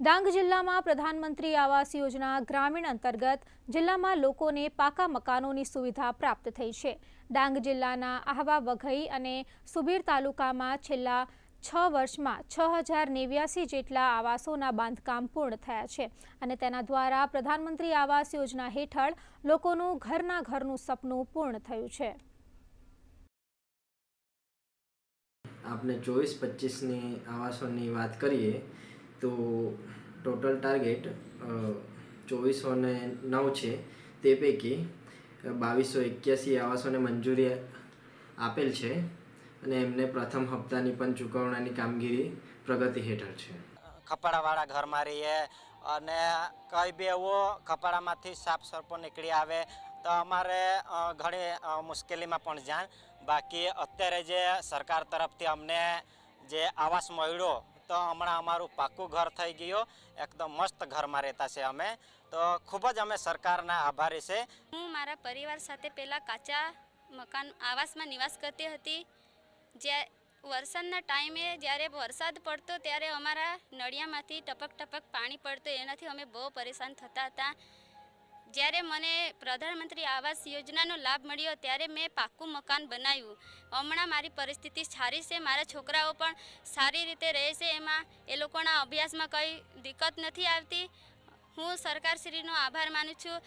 ડાંગ જિલ્લામાં પ્રધાનમંત્રી આવાસ યોજના ગ્રામીણ અંતર્ગત જિલ્લામાં લોકોને પાકા મકાનોની સુવિધા પ્રાપ્ત થઈ છે. ડાંગ જિલ્લાના આહવા વઘઈ અને સુબીર તાલુકામાં છેલ્લા છ વર્ષમાં છ હજાર નેવ્યાસી જેટલા આવાસોના બાંધકામ પૂર્ણ થયા છે અને તેના દ્વારા પ્રધાનમંત્રી આવાસ યોજના હેઠળ લોકોનું ઘરના ઘરનું સપનું પૂર્ણ થયું છે. આપણે ચોવીસ પચીસની આવાસોની વાત કરીએ તો ટોટલ ટાર્ગેટ ચોવીસો ને નવ છે, તે પૈકી બાવીસો એક્યાસી આવાસોને મંજૂરી આપેલ છે અને એમને પ્રથમ હપ્તાની પણ ચૂકવણાની કામગીરી પ્રગતિ હેઠળ છે. ખપાડાવાળા ઘરમાં રહીએ અને કંઈ બી એવો ખપાડામાંથી સાપ સર્પો નીકળી આવે તો અમારે ઘણી મુશ્કેલીમાં પણ જાણ. બાકી અત્યારે જે સરકાર તરફથી અમને જે આવાસ મળ્યો તો હમણાં અમારું પાક્કું ઘર થઈ ગયું. એકદમ મસ્ત ઘરમાં રહેતા છે અમે. તો ખૂબ જ અમે સરકારના આભારી છે. હું મારા પરિવાર સાથે પહેલાં કાચા મકાન આવાસમાં નિવાસ કરતી હતી. જે વરસાદના ટાઈમે જ્યારે વરસાદ પડતો ત્યારે અમારા નળિયામાંથી ટપક ટપક પાણી પડતું, એનાથી અમે બહુ પરેશાન થતા હતા. જ્યારે મને પ્રધાનમંત્રી આવાસ યોજનાનો લાભ મળ્યો ત્યારે મેં પાક્કું મકાન બનાવ્યું. હમણાં મારી પરિસ્થિતિ સારી છે, મારા છોકરાઓ પણ સારી રીતે રહે છે. એમાં એ લોકોના અભ્યાસમાં કંઈ દિક્કત નથી આવતી. હું સરકારશ્રીનો આભાર માનું છું.